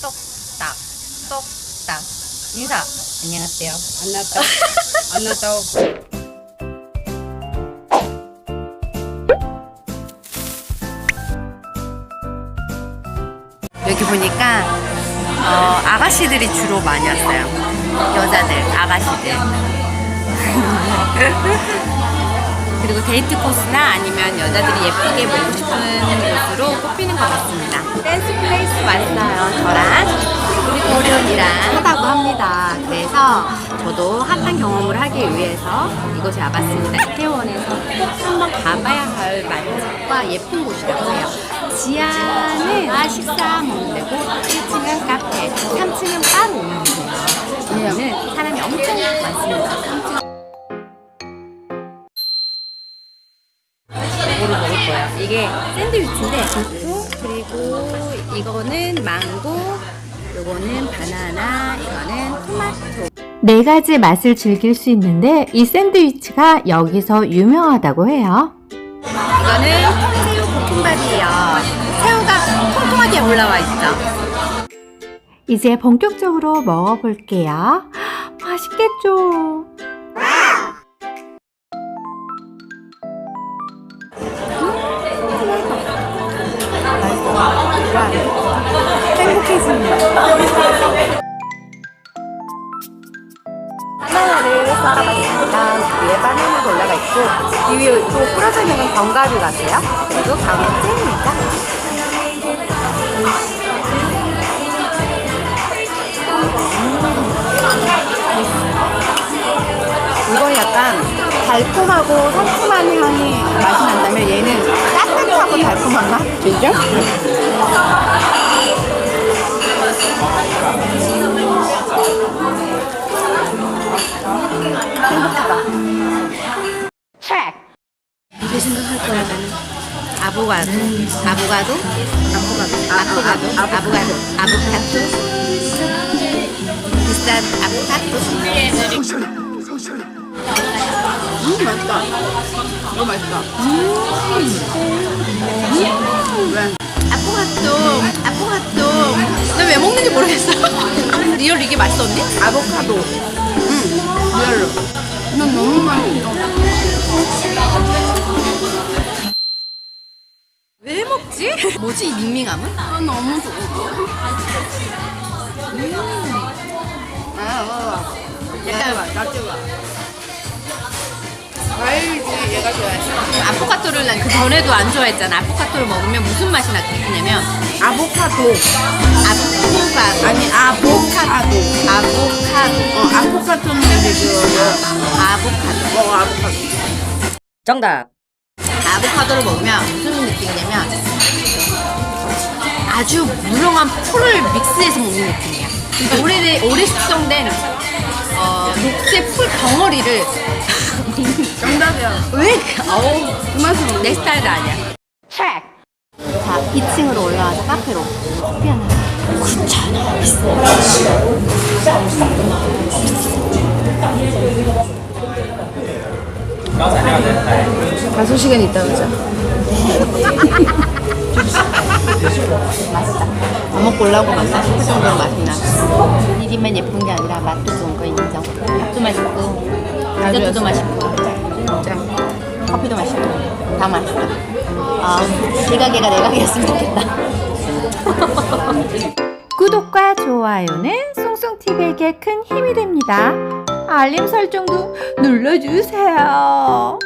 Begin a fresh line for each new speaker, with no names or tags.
똑딱 똑딱. 인사. 안녕하세요.
안 났다. 안 났다.
여기 보니까 어, 아가씨들이 주로 많이 왔어요. 여자들 아가씨들 그리고 데이트 코스나 아니면 여자들이 예쁘게 보고 싶은 곳으로 꼽히는 것 같습니다. 댄스 플레이스 왔어요 저랑? 우리 도련이랑? 하다고 합니다. 그래서 저도 핫한 경험을 하기 위해서 이곳에 와봤습니다. 이태원에서 꼭 한번 가봐야 할 맛집과 예쁜 곳이라고 해요. 지하는 아, 식사 먹는 데고 1층은 카페 3층은 바로 오는 곳이에요. 여기는 사람이 엄청 많습니다 3층 이거를 먹을 거예요. 이게 샌드위치인데 그리고 이거는 망고, 이거는 바나나, 이거는 토마토.
네 가지 맛을 즐길 수 있는데 이 샌드위치가 여기서 유명하다고 해요.
이거는 새우 볶음밥이에요. 새우가 통통하게 올라와 있죠.
이제 본격적으로 먹어볼게요. 맛있겠죠?
바나나를 썰어봤습니다. 위에 바나나가 올라가 있고 이 위에 또 뿌려져 있는 건 견과류 같아요. 그리고 가운데 잼입니다. 이건 약간 달콤하고 상큼한 향이 맛이 난다면 얘는 따뜻하고 달콤한 맛? 진짜? 아보가도, 아보가도, 아보가도, 아보가도, 아보가도, 아보카도, 비싼 아보카도.
음, 맛있다. 너무 맛있다. 왜?
아보카도, 아보카도. 나왜 먹는지 모르겠어. 리얼 이게 맛있었니?
아보카도. 응. 리얼로. 난 너무 맛있어.
왜 먹지? 뭐지 이 밍밍함은?
아, 너무 좋아. 아, 먹어봐.
약간
나 찍어. 과일이지, 얘가 좋아해.
아포카토를 난 그 전에도 안 좋아했잖아. 아포카토를 먹으면 무슨 맛이 나냐면
아보카도.
아보카도
아니, 아보카도.
아보카도
어, 아보카도는 이제 그,
아보카도
뭐, 어, 아보카도.
정답. 아보카도를 먹으면 무슨 느낌이냐면 아주 물렁한 풀을 믹스해서 먹는 느낌이야. 오래된 오래 숙성된 어, 녹색 풀 덩어리를
정답이야.
왜? 그- 어우
그 맛은
내 스타일도 아니야. 트랙. 자, 2층으로 올라와서 카페로. 커피 하나. 괜찮아. 비싸.
다섯 시간 있다 오자.
맛있다. 밥 먹고 올라오고 맛있다 싶을 정도로 맛이 나. 이리만 예쁜 게 아니라 맛도 좋은 거 인정. 밥도 맛있고, 디저트도 맛있고,
진짜.
커피도 맛있고, 다 맛있어. 아, 이 가게가 내 가게였으면 좋겠다.
구독과 좋아요는 송송TV에게 큰 힘이 됩니다. 알림 설정도 눌러주세요.